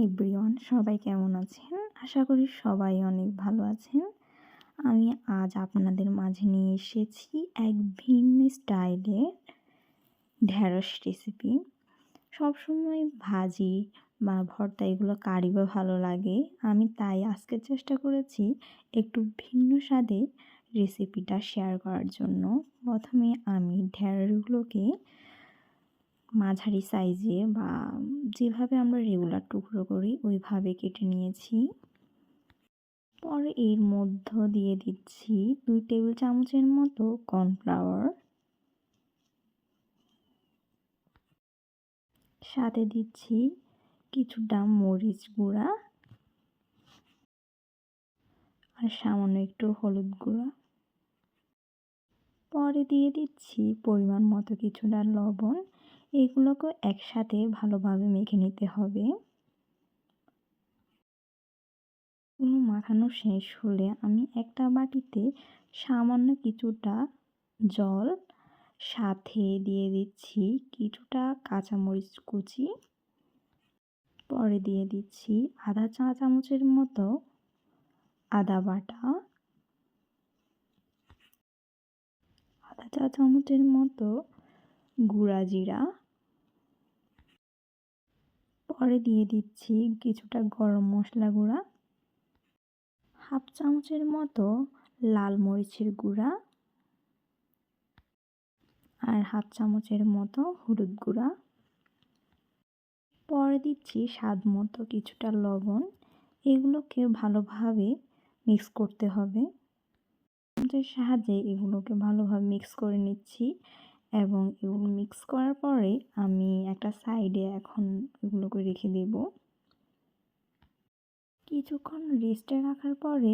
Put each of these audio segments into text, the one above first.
Everyone, সবাই কেমন আছেন? আশা করি সবাই অনেক ভালো আছেন। আমি আজ আপনাদের মাঝে নিয়ে এসেছি এক ভিন্ন স্টাইলের ঢ্যাঁড়স রেসিপি সবসময় ভাজি বা ভর্তা এগুলো কারি ভালো লাগে। আমি তাই আজকে চেষ্টা করেছি একটু ভিন্ন স্বাদে রেসিপিটা শেয়ার করার জন্য। প্রথমে আমি ঢ্যাঁড়সগুলোকে মাঝারি সাইজে বা যেভাবে আমরা রেগুলার টুকরো করি, ওইভাবে কেটে নিয়েছি। পরে এর মধ্য দিয়ে দিচ্ছি দুই টেবিল চামচের মতো কর্নফ্লাওয়ার সাথে দিচ্ছি কিছুটা মরিচ গুঁড়া। আর সামান্য একটু হলুদ গুঁড়া। পরে দিয়ে দিচ্ছি পরিমাণ মতো কিছুটা লবণ। এগুলোকে একসাথে ভালোভাবে মেখে নিতে হবে। মাখানো শেষ হলে আমি একটা বাটিতে সামান্য কিছুটা জল সাথে দিয়ে দিচ্ছি, কিছুটা কাঁচামরিচ কুচি, পরে দিয়ে দিচ্ছি আধা চা চামচের মতো আদা বাটা। আধা চা চামচের মতো গুঁড়া জিরা। পরে দিয়ে দিচ্ছি কিছুটা গরম মশলা গুঁড়া। হাফ চামচের মতো লাল মরিচের গুঁড়া। আর হাফ চামচের মতো হলুদ গুঁড়া। পরে দিচ্ছি স্বাদ মতো কিছুটা লবণ। এগুলোকে ভালোভাবে মিক্স করতে হবে। সাহায্যে এগুলোকে ভালোভাবে মিক্স করে নিচ্ছি। এবং এগুলো মিক্স করার পরে আমি একটা সাইডে এখন এগুলোকে রেখে দেব। কিছুক্ষণ রেস্টে রাখার পরে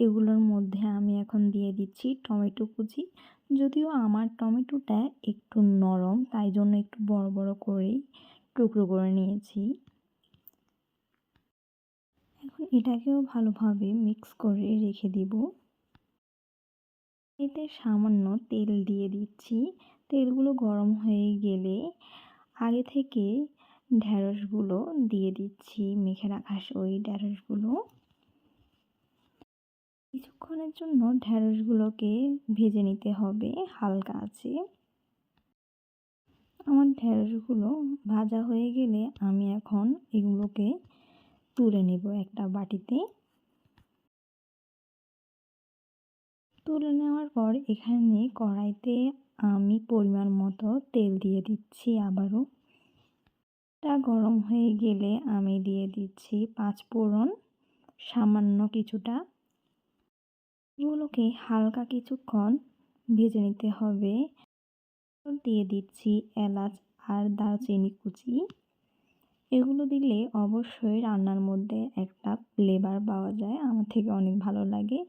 এগুলোর মধ্যে আমি এখন দিয়ে দিচ্ছি টমেটো কুচি। যদিও আমার টমেটোটা একটু নরম, তাই জন্য একটু বড় বড় করেই টুকরো করে নিয়েছি। এখন এটাকেও ভালোভাবে মিক্স করে রেখে দিব। এতে সামান্য তেল দিয়ে দিচ্ছি। তেলগুলো গরম হয়ে গেলে আগে থেকে ঢ্যাঁড়সগুলো দিয়ে দিচ্ছি, মেখে রাখা ওই ঢ্যাঁড়সগুলো কিছুক্ষণের জন্য ঢ্যাঁড়সগুলোকে ভেজে নিতে হবে, হালকা আছে। আমার ঢ্যাঁড়সগুলো ভাজা হয়ে গেলে আমি এখন এগুলোকে তুলে নেব একটা বাটিতে। তুলে নেওয়ার পর এখানে কড়াইতে আমি পরিমাণ মতো তেল দিয়ে দিচ্ছি আবারও। তা গরম হয়ে গেলে আমি দিয়ে দিচ্ছি পাঁচ ফোড়ন, সামান্য কিছুটা। এগুলোকে হালকা কিছুক্ষণ ভেজে নিতে হবে। দিয়ে দিচ্ছি এলাচ আর দারচিনি কুচি। এগুলো দিলে অবশ্যই রান্নার মধ্যে একটা ফ্লেভার পাওয়া যায়। আমার থেকে অনেক ভালো লাগে।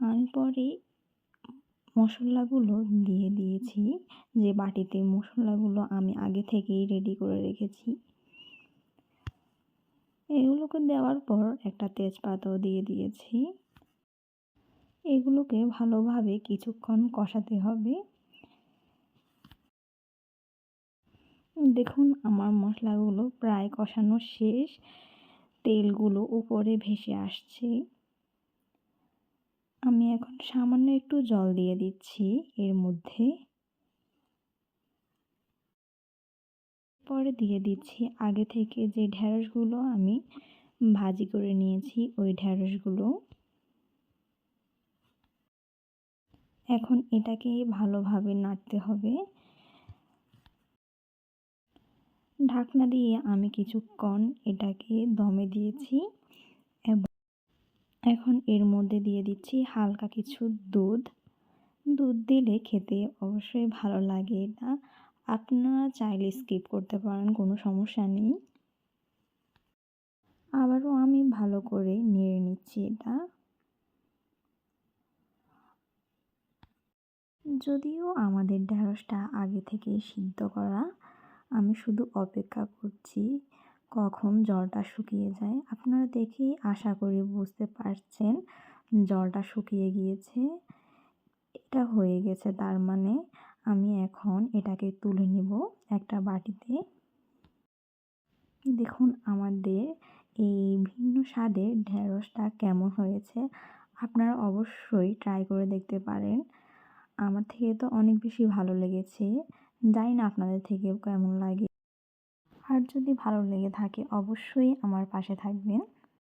আমি পরে মশলাগুলো দিয়ে দিয়েছি। যে বাটিতে মশলাগুলো আমি আগে থেকেই রেডি করে রেখেছি। এগুলোকে দেওয়ার পর একটা তেজপাতাও দিয়ে দিয়েছি। এগুলোকে ভালোভাবে কিছুক্ষণ কষাতে হবে। দেখুন, আমার মশলাগুলো প্রায় কষানো শেষ। তেলগুলো উপরে ভেসে আসছে। আমি এখন সামান্য একটু জল দিয়ে দিচ্ছি এর মধ্যে। পরে দিয়ে দিচ্ছি আগে থেকে যে ঢ্যাঁড়সগুলো আমি ভাজি করে নিয়েছি, ওই ঢ্যাঁড়সগুলো এখন এটাকে ভালোভাবে নাড়তে হবে। ঢাকনা দিয়ে আমি কিছুক্ষণ এটাকে দমে দিয়েছি। এখন এর মধ্যে দিয়ে দিচ্ছি হালকা কিছু দুধ। দুধ দিলে খেতে অবশ্যই ভালো লাগে এটা আপনারা চাইলে স্কিপ করতে পারেন, কোনো সমস্যা নেই। আবারও আমি ভালো করে নেড়ে নিচ্ছি এটা। যদিও আমাদের ঢ্যাঁড়সটা আগে থেকে সিদ্ধ করা, আমি শুধু অপেক্ষা করছি। কখন জলটা শুকিয়ে যায় আপনারা দেখেই আশা করি বুঝতে পারছেন জলটা শুকিয়ে গিয়েছে। এটা হয়ে গেছে তার মানে আমি এখন এটাকে তুলে নিব একটা বাটিতে। দেখুন আমাদের এই ভিন্ন স্বাদের ঢ্যাঁড়সটা কেমন হয়েছে আপনারা অবশ্যই ট্রাই করে দেখতে পারেন। আমার থেকে তো অনেক বেশি ভালো লেগেছে। জানি না আপনাদের থেকে কেমন লাগে। আর যদি ভালো লেগে থাকে অবশ্যই আমার পাশে থাকবেন।